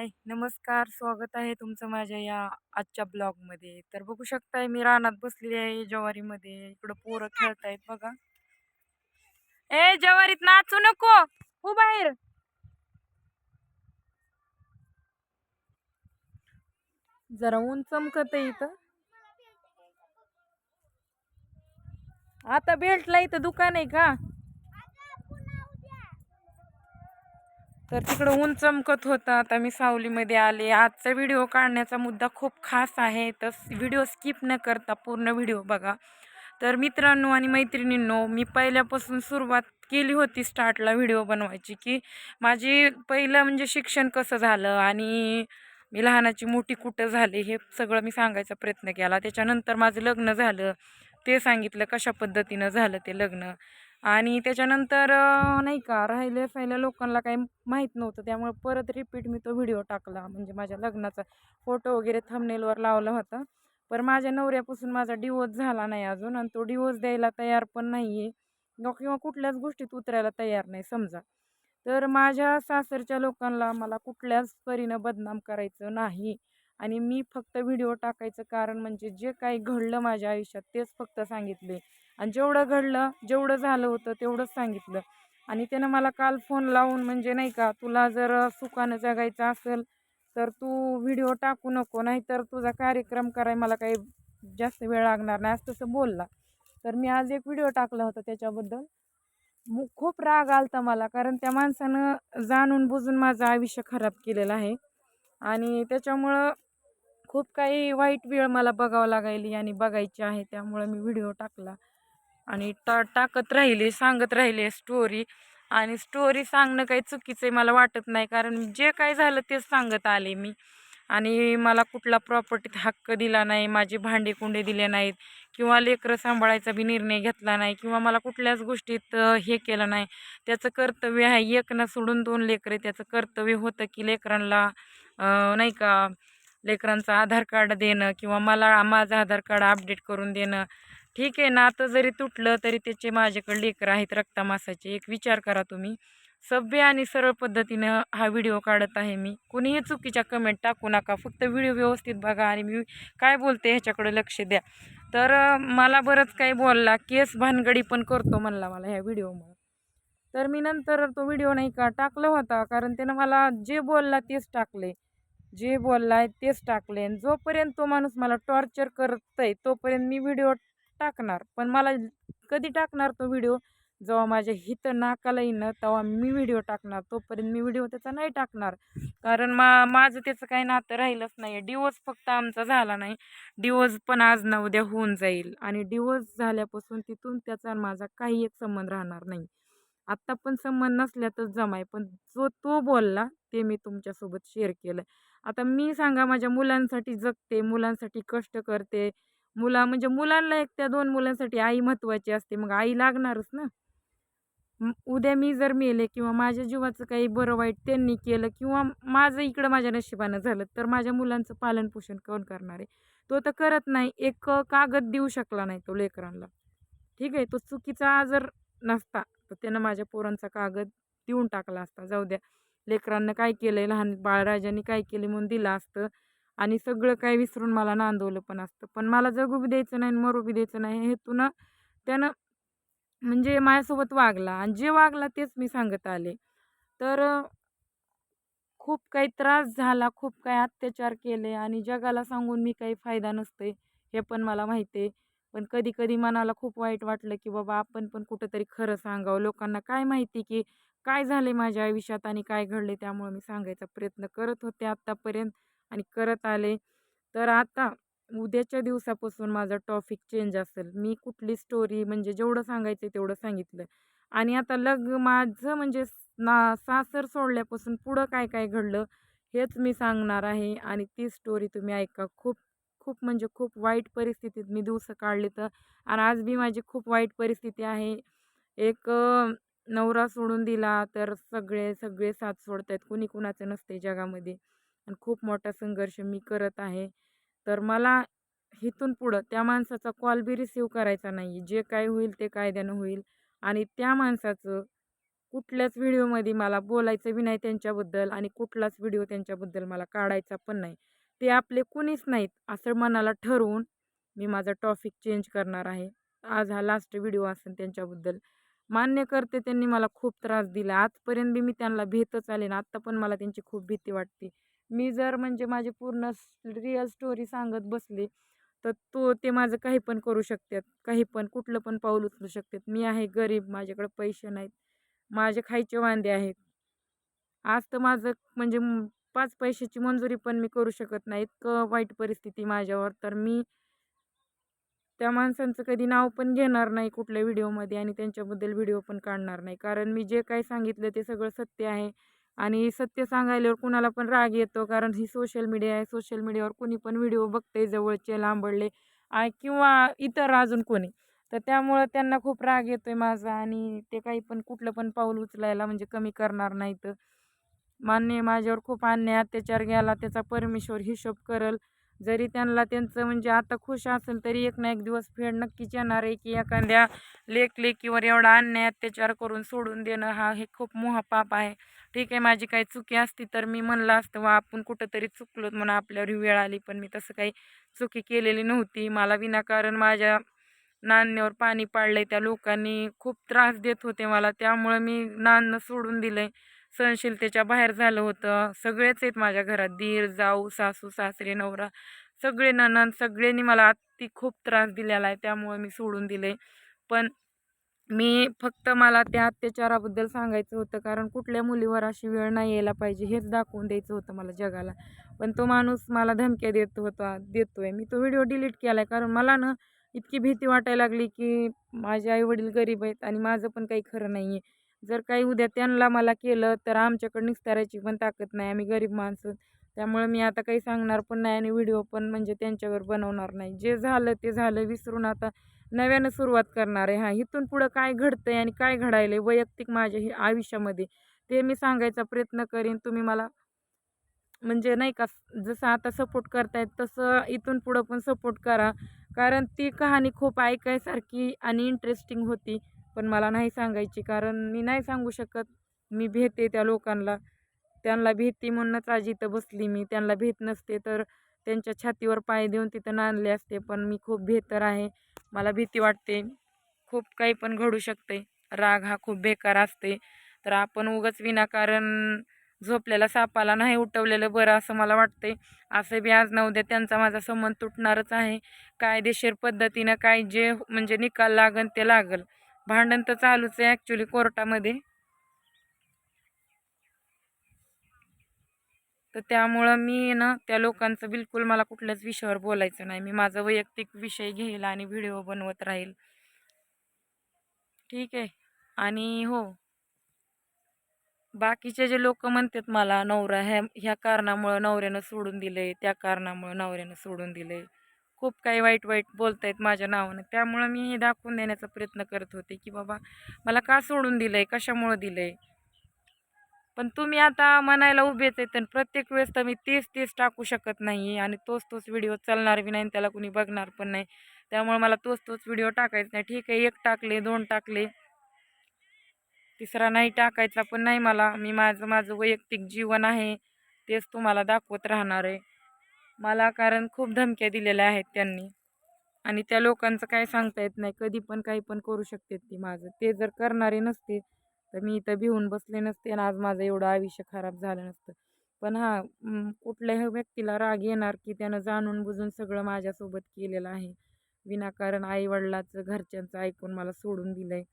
हाय नमस्कार स्वागत आहे तुमचं माझ्या या आजच्या ब्लॉगमध्ये. तर बघू शकताय मी रानात बसलेली आहे ज्वारीमध्ये. इकडं पोरं खेळतायत बघा. ए ज्वारीत नाचू नको. हो बाहेर जरा ऊन चमकत इथं. आता बेल्टला इथं दुकान आहे का? तर तिकडं ऊन चमकत होतं. आता मी सावलीमध्ये आले. आजचा व्हिडिओ काढण्याचा मुद्दा खूप खास आहे. तर व्हिडिओ स्किप न करता पूर्ण व्हिडिओ बघा. तर मित्रांनो आणि मैत्रिणींनो मी पहिल्यापासून सुरुवात केली होती स्टार्टला व्हिडिओ बनवायची की माझी पहिलं म्हणजे शिक्षण कसं झालं आणि मी लहानाची मोठी कुठं झाली हे सगळं मी सांगायचा प्रयत्न केला. त्याच्यानंतर माझं लग्न झालं. ते सांगितलं कशा पद्धतीनं झालं ते लग्न. आणि त्याच्यानंतर नाही का राहिले फायल्या लोकांना काही माहीत नव्हतं. त्यामुळे परत रिपीट मी तो व्हिडिओ टाकला म्हणजे माझ्या लग्नाचा फोटो वगैरे थंबनेलवर लावला होता. पण माझ्या नवऱ्यापासून माझा डिवोर्स झाला नाही अजून आणि तो डिवोर्स द्यायला तयार पण नाही आहे किंवा कुठल्याच गोष्टीत उतरायला तयार नाही समजा. तर माझ्या सासरच्या लोकांना मला कुठल्याच परीनं बदनाम करायचं नाही. आणि मी फक्त व्हिडिओ टाकायचं कारण म्हणजे जे काही घडलं माझ्या आयुष्यात तेच फक्त सांगितले. आणि जेवढं घडलं जेवढं झालं होतं तेवढंच सांगितलं. आणि त्यानं मला काल फोन लावून म्हणजे नाही का तुला जर सुखानं जगायचं असेल तर तू व्हिडिओ टाकू नको नाही तर तुझा कार्यक्रम कराय मला काही जास्त वेळ लागणार नाही असं तसं बोलला. तर मी आज एक व्हिडिओ टाकला होता त्याच्याबद्दल. खूप राग आलता मला कारण त्या माणसानं जाणून बुजून माझं आयुष्य खराब केलेलं आहे. आणि त्याच्यामुळं खूप काही वाईट वेळ मला बघावं लागायली आणि बघायची आहे त्यामुळं मी व्हिडिओ टाकला. आणि टा टाकत राहिले सांगत राहिले स्टोरी आणि स्टोरी सांगणं काही चुकीचं आहे मला वाटत नाही. कारण जे काय झालं तेच सांगत आले मी. आणि मला कुठला प्रॉपर्टीत हक्क दिला नाही माझे भांडे कुंडे दिले नाहीत. किंवा लेकरं सांभाळायचा बी निर्णय घेतला नाही. किंवा मला कुठल्याच गोष्टीत हे केलं नाही. त्याचं कर्तव्य आहे एक ना सोडून दोन लेकरे त्याचं कर्तव्य होतं की लेकरांना नाही का लेकरांचं आधार कार्ड देणं किंवा मला माझं आधार कार्ड अपडेट करून देणं. ठीक आहे नातं जरी तुटलं तरी त्याचे माझ्याकडे लेकर आहेत रक्तामासाचे. एक विचार करा तुम्ही. सभ्य आणि सरळ पद्धतीनं हा व्हिडिओ काढत आहे मी. कुणीही चुकीच्या कमेंट टाकू नका. फक्त व्हिडिओ व्यवस्थित बघा आणि मी काय बोलते ह्याच्याकडे लक्ष द्या. तर मला बरंच काही बोलला. केस भानगडी पण करतो म्हणला मला ह्या व्हिडिओमुळे. तर मी नंतर तो व्हिडिओ नाही का टाकला होता कारण त्यानं मला जे बोलला तेच टाकले. जे बोललाय तेच टाकले. जोपर्यंत तो माणूस मला टॉर्चर करतय तोपर्यंत मी व्हिडिओ टाकणार. पण मला कधी टाकणार तो व्हिडिओ? जेव्हा माझ्या हित नाकाला येईन तेव्हा मी व्हिडिओ टाकणार. तोपर्यंत मी व्हिडिओ त्याचा नाही टाकणार. कारण मा माझं त्याचं काही नातं राहिलंच नाही डिवोर्स फक्त आमचा झाला नाही. डिवोर्स पण आज ना उद्या होऊन जाईल. आणि डिवोर्स झाल्यापासून तिथून त्याचा माझा काही एक संबंध राहणार नाही. आत्ता पण संबंध नसल्यातच जमाय. पण जो तो बोलला ते मी तुमच्यासोबत शेअर केलं. आता मी सांगा माझ्या मुलांसाठी जगते मुलांसाठी कष्ट करते मुला म्हणजे मुलांना एक त्या दोन मुलांसाठी आई महत्त्वाची असते मग आई लागणारच ना. उद्या मी जर मेले किंवा माझ्या जीवाचं काही बरं वाईट त्यांनी केलं किंवा माझं इकडं माझ्या नशिबानं झालं तर माझ्या मुलांचं पालनपोषण कोण करणार आहे? तो तर करत नाही एक कागद देऊ शकला नाही तो लेकरांना. ठीक आहे तो चुकीचा जर नसता तर त्यानं माझ्या पोरांचा कागद देऊन टाकला असता. जाऊ द्या लेकरांना काय केलं आहे लहान बाळराजांनी काय केले म्हणून दिलं असतं. आणि सगळं काय विसरून मला नांदवलं पण असतं. पण मला जगू बी द्यायचं नाही मरू बी द्यायचं नाही हेतून त्यानं म्हणजे माझ्यासोबत वागला आणि जे वागला तेच मी सांगत आले. तर खूप काही त्रास झाला खूप काही अत्याचार केले आणि जगाला सांगून मी काही फायदा नसते हे पण मला माहिती आहे. पण कधी कधी मनाला खूप वाईट वाटलं की बाबा आपण पण कुठंतरी खरं सांगावं. लोकांना काय माहिती की काय झाले माझ्या आयुष्यात आणि काय घडले त्यामुळे मी सांगायचा प्रयत्न करत होते आत्तापर्यंत आणि करत आले. तर आता उद्याच्या दिवसापासून माझा टॉपिक चेंज असेल. मी कुठली स्टोरी म्हणजे जेवढं सांगायचं तेवढं सांगितलं. आणि आता लग माझं म्हणजे ना सासर सोडल्यापासून पुढं काय काय घडलं हेच मी सांगणार आहे आणि ती स्टोरी तुम्ही ऐका खूप. खूप म्हणजे खूप वाईट परिस्थितीत मी दिवसं काढले तर. आणि आज बी माझी खूप वाईट परिस्थिती आहे. एक नवरा सोडून दिला तर सगळे सगळे साथ सोडत आहेत कुणी कुणाचं नसते जगामध्ये. आणि खूप मोठा संघर्ष मी करत आहे. तर मला इथून पुढं त्या माणसाचा कॉल बी रिसीव करायचा नाही जे काय होईल ते कायद्यानं होईल. आणि त्या माणसाचं कुठल्याच व्हिडिओमध्ये मला बोलायचं बी नाही त्यांच्याबद्दल आणि कुठलाच व्हिडिओ त्यांच्याबद्दल मला काढायचा पण नाही. ते आपले कुणीच नाहीत असं मनाला ठरवून मी माझा टॉपिक चेंज करणार आहे. आज हा लास्ट व्हिडिओ असेल त्यांच्याबद्दल. मान्य करते त्यांनी मला खूप त्रास दिला. आजपर्यंत बी मी त्यांना भीतच आले ना आत्ता पण मला त्यांची खूप भीती वाटते. मी जर म्हणजे माझी पूर्ण रिअल स्टोरी सांगत बसले तर तो ते माझं काही पण करू शकतात. काही पण कुठलं पण पाऊल उचलू शकतात. मी आहे गरीब माझ्याकडे पैसे नाहीत. माझे खायचे वांदे आहेत. आज तर माझं म्हणजे पाच पैशाची मंजुरी पण मी करू शकत नाही. इतकं वाईट परिस्थिती माझ्यावर. तर मी त्या माणसांचं कधी नाव पण घेणार नाही कुठल्या व्हिडिओमध्ये आणि त्यांच्याबद्दल व्हिडिओ पण काढणार नाही. कारण मी जे काही सांगितलं ते सगळं सत्य आहे. आणि सत्य सांगायल्यावर कुणाला पण राग येतो. कारण ही सोशल मीडिया आहे. सोशल मीडियावर कोणी पण व्हिडिओ बघते जवळचे लांबडले किंवा इतर अजून कोणी. तर त्यामुळं त्यांना खूप राग येतो आहे माझा आणि ते काही पण कुठलं पण पाऊल उचलायला म्हणजे कमी करणार नाहीत. मान्य माझ्यावर खूप अन्याय अत्याचार गेला त्याचा परमेश्वर हिशोब करल. जरी त्यांना त्यांचं म्हणजे आता खुश असेल तरी एक ना एक दिवस फेड नक्कीच येणार आहे की एखाद्या लेख लेकीवर एवढा अन्याय अत्याचार करून सोडून देणं हा हे खूप मोहापाप आहे. ठीक आहे माझी काही चुकी असती तर मी म्हणलं असतं वा आपण कुठंतरी चुकलो म्हणून आपल्यावर वेळ आली पण मी तसं काही चुकी केलेली नव्हती. मला विनाकारण माझ्या नाण्यावर पाणी पाडलंय. त्या लोकांनी खूप त्रास देत होते मला. त्यामुळं मी नाणं सोडून दिलंय. सहनशीलतेच्या बाहेर झालं होतं. सगळेच आहेत माझ्या घरात. दीर जाऊ सासू सासरे नवरा. सगळे नणंद सगळ्यांनी मला अति खूप त्रास दिलेला आहे. त्यामुळे मी सोडून दिले पण मी फक्त मला त्या अत्याचाराबद्दल सांगायचं होतं. कारण कुठल्या मुलीवर अशी वेळ नाही यायला पाहिजे. हेच दाखवून द्यायचं होतं मला जगाला. पण तो माणूस मला धमक्या देत होता देतोय. मी तो व्हिडिओ डिलीट केला आहे कारण मला ना इतकी भीती वाटायला लागली की माझे आई वडील गरीब आहेत आणि माझं पण काही खरं नाही आहे जर काही उद्या त्यांना मला केलं तर आमच्याकडे निस्तारायची पण ताकद नाही. आम्ही गरीब माणसं. त्यामुळे मी आता काही सांगणार पण नाही आणि व्हिडिओ पण म्हणजे त्यांच्यावर बनवणार नाही. जे झालं ते झालं. विसरून आता नव्यानं सुरुवात करणार आहे. हां इथून पुढं काय घडतं आहे आणि काय घडायलं आहे वैयक्तिक माझ्या हे आयुष्यामध्ये ते मी सांगायचा प्रयत्न करीन. तुम्ही मला म्हणजे नाही का जसं आता सपोर्ट करतायत तसं इथून पुढं पण सपोर्ट करा. कारण ती कहाणी खूप ऐकायसारखी आणि इंटरेस्टिंग होती. पण मला नाही सांगायची कारण मी नाही सांगू शकत. मी भेटते त्या लोकांना. त्यांना भेटते म्हणूनच आज इथं बसली मी. त्यांना भेट नसते तर त्यांच्या छातीवर पाय देऊन तिथं नांदले असते. पण मी खूप बेहतर आहे. मला भीती वाटते. खूप काही पण घडू शकते. राग हा खूप बेकार असते. तर आपण उगाच विनाकारण झोपलेला सापाला नाही उठवलेलं बरं असं मला वाटतंय. असं बी आज नऊ उद्या त्यांचा माझा संबंध तुटणारच आहे. कायदेशीर पद्धतीनं काय जे हो, म्हणजे निकाल लागन ते लागल. भांडण तर चालूच आहे ॲक्च्युली कोर्टामध्ये. तर त्यामुळं मी ना त्या लोकांचं बिलकुल मला कुठल्याच विषयावर बोलायचं नाही. मी माझा वैयक्तिक विषय घेईल आणि व्हिडिओ बनवत राहील. ठीक आहे. आणि हो बाकीचे जे लोक म्हणतात मला नवरा ह्या ह्या कारणामुळं नवऱ्यानं सोडून दिले त्या कारणामुळं नवऱ्यानं सोडून दिले खूप काही वाईट वाईट बोलतायत माझ्या नावानं. त्यामुळं मी हे दाखवून देण्याचा प्रयत्न करत होते की बाबा मला का सोडून दिलं आहे कशामुळं दिलं आहे पण तुम्ही आता म्हणायला उभेच आहेत आणि प्रत्येक वेळेस तर मी तेच तेच टाकू शकत नाही आणि तोच तोच व्हिडिओ चालणार बी नाही त्याला कुणी बघणार पण नाही. त्यामुळे मला तोच तोच व्हिडिओ टाकायचा नाही. ठीक आहे एक टाकले दोन टाकले. तिसरा नाही टाकायचा पण नाही मला. मी माझं माझं वैयक्तिक जीवन आहे तेच तुम्हाला दाखवत राहणार आहे. मला कारण खूप धमक्या दिलेल्या आहेत त्यांनी. आणि त्या लोकांचं काय सांगता येत नाही. कधी पण काही पण करू शकते ती माझं. ते जर करणारे नसते तर मी इथं भिवून बसले नसते आणि आज माझं एवढं आयुष्य खराब झालं नसतं. पण हा कुठल्याही व्यक्तीला राग येणार की त्यानं जाणून बुजून सगळं माझ्यासोबत केलेलं आहे. विनाकारण आईवडिलाचं घरच्यांचं ऐकून मला सोडून दिलं आहे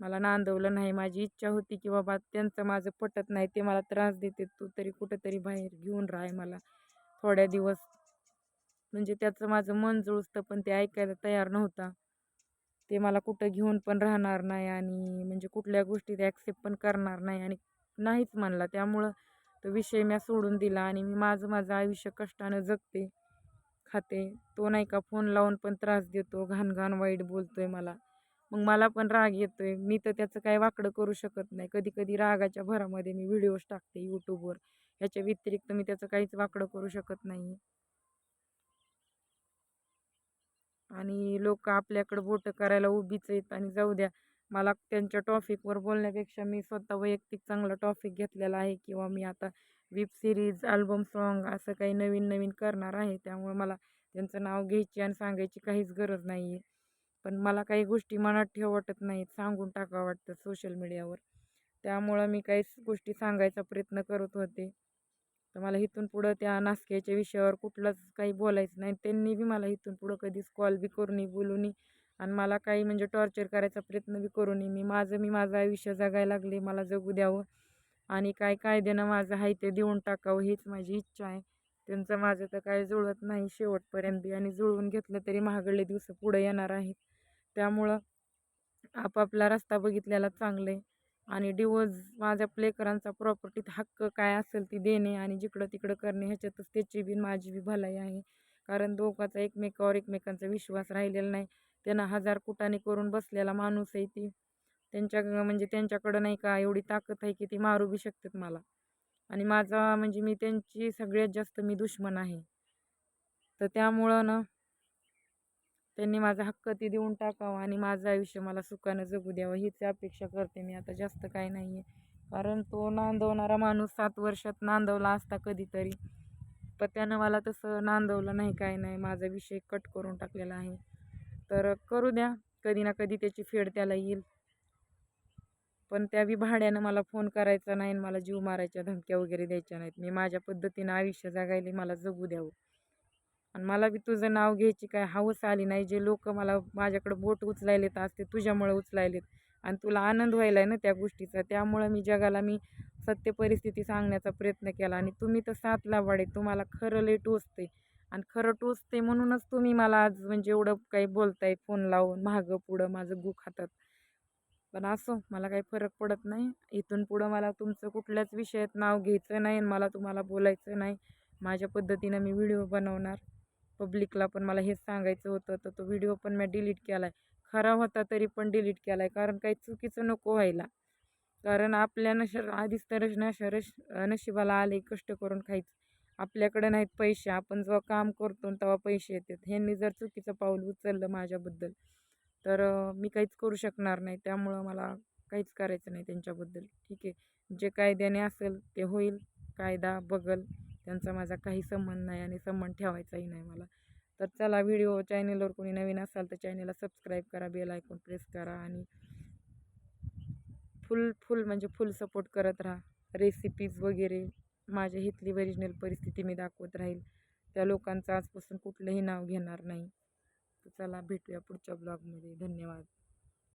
मला नांदवलं नाही. माझी इच्छा होती की बाबा त्यांचं माझं पटत नाही ते मला त्रास देते. तू तरी कुठंतरी बाहेर घेऊन राह मला थोड्या दिवस. म्हणजे त्याचं माझं मन जुळतं पण ते ऐकायला तयार नव्हता. ते मला कुठं घेऊन पण राहणार नाही आणि म्हणजे कुठल्या गोष्टी ते ॲक्सेप्ट पण करणार नाही आणि नाहीच म्हणला. त्यामुळं तो विषय मी सोडून दिला आणि मी माझं माझं आयुष्य कष्टानं जगते खाते. तो नाही का फोन लावून पण त्रास देतो घाण घाण वाईट बोलतो आहे मला. मग मला पण राग येतो आहे मी तर त्याचं काही वाकडं करू शकत नाही. कधी कधी रागाच्या भरामध्ये मी व्हिडिओज टाकते यूट्यूबवर ह्याच्या व्यतिरिक्त मी त्याचं काहीच वाकडं करू शकत नाही. आणि लोक आपल्याकडं बोटं करायला उभीच आहेत आणि जाऊ द्या मला त्यांच्या टॉपिकवर बोलण्यापेक्षा मी स्वतः वैयक्तिक चांगला टॉपिक घेतलेला आहे किंवा मी आता वेब सिरीज अल्बम सॉन्ग असं काही नवीन नवीन करणार आहे त्यामुळे मला त्यांचं नाव घ्यायची आणि सांगायची काहीच गरज नाही आहे पण मला काही गोष्टी मनात ठेव वाटत नाहीत सांगून टाकावं वाटतं सोशल मीडियावर. त्यामुळं मी काहीच गोष्टी सांगायचा प्रयत्न करत होते. तर मला इथून पुढं त्या नासक्याच्या विषयावर कुठलंच काही बोलायचं नाही. त्यांनी बी मला इथून पुढं कधीच कॉल बी करून बोलूनी आणि मला काही म्हणजे टॉर्चर करायचा प्रयत्न बी करू नये. मी माझं मी माझं आयुष्य जगायला लागले मला जगू द्यावं. आणि काय कायद्यानं माझं आहे ते देऊन टाकावं हीच माझी इच्छा आहे. त्यांचं माझं तर काय जुळत नाही शेवटपर्यंत बी. आणि जुळवून घेतलं तरी महागडले दिवस पुढे येणार आहेत. त्यामुळं आपापला रस्ता बघितलेला चांगलं आहे. आणि डिवोर्स माझ्या प्लेकरांचा प्रॉपर्टीत हक्क काय असेल ती देणे आणि जिकडं तिकडं करणे ह्याच्यातच त्याची बी माझी बी भलाई आहे. कारण दोघाचा एकमेकावर एकमेकांचा विश्वास राहिलेला नाही. त्यांना हजार कुटाने करून बसलेला माणूस आहे ती. त्यांच्या म्हणजे त्यांच्याकडं नाही का एवढी ताकद आहे की ती मारू बी शकतात मला. आणि माझा म्हणजे मी त्यांची सगळ्यात जास्त मी दुश्मन आहे. तर त्यामुळं ना त्यांनी माझा हक्क ती देऊन टाकावा आणि माझं आयुष्य मला सुखानं जगू द्यावं हीच अपेक्षा करते मी. आता जास्त काही नाही आहे कारण तो नांदवणारा माणूस सात वर्षात नांदवला असता कधीतरी. पण त्यानं मला तसं नांदवलं नाही काय नाही. माझा विषय कट करून टाकलेला आहे. तर करू द्या. कधी ना कधी त्याची फेड त्याला येईल. पण त्या भाड्यानं मला फोन करायचा नाही मला जीव मारायच्या धमक्या वगैरे द्यायच्या नाहीत. मी माझ्या पद्धतीनं आयुष्य जगायला मला जगू द्यावं. आणि मला बी तुझं नाव घ्यायची काय हवस आली नाही. जे लोक मला माझ्याकडं बोट उचलायलेत आज ते तुझ्यामुळे उचलायलेत. आणि तुला आनंद व्हायला आहे ना त्या गोष्टीचा. त्यामुळं मी जगाला मी सत्य परिस्थिती सांगण्याचा प्रयत्न केला. आणि तुम्ही तर साथ लावाडे तुम्हाला खरं लय टोचते आणि खरं टोचते म्हणूनच तुम्ही मला आज म्हणजे एवढं काही बोलताय फोन लावून मागं पुढं माझं गु खातात पण असो मला काही फरक पडत नाही. इथून पुढं मला तुमचं कुठल्याच विषयात नाव घ्यायचं नाही आणि मला तुम्हाला बोलायचं नाही. माझ्या पद्धतीनं मी व्हिडिओ बनवणार. पब्लिकला पण मला हेच सांगायचं होतं. तर तो व्हिडिओ पण मी डिलीट केला आहे खरा होता तरी पण डिलीट केला आहे कारण काही चुकीचं नको व्हायला. कारण आपल्या नश आधीच तर नशरश नशिबाला आले कष्ट करून खायचं. आपल्याकडे नाहीत पैसे. आपण जेव्हा काम करतो तेव्हा पैसे येतात. ह्यांनी जर चुकीचं पाऊल उचललं माझ्याबद्दल तर मी काहीच करू शकणार नाही. त्यामुळं मला काहीच करायचं नाही त्यांच्याबद्दल. ठीक आहे? जे कायद्याने असेल ते होईल. कायदा बगल. त्यांचा माझा काही संबंध नाही आणि संबंध ठेवायचाही नाही मला. तर चला व्हिडिओ चॅनेलवर कोणी नवीन असाल तर चॅनेलला सबस्क्राईब करा बेल आयकॉन प्रेस करा आणि फुल फुल म्हणजे फुल सपोर्ट करत राहा. रेसिपीज वगैरे माझ्या इथली ओरिजिनल परिस्थिती मी दाखवत राहील. त्या लोकांचं आजपासून कुठलंही नाव घेणार नाही. तर चला भेटूया पुढच्या ब्लॉगमध्ये धन्यवाद.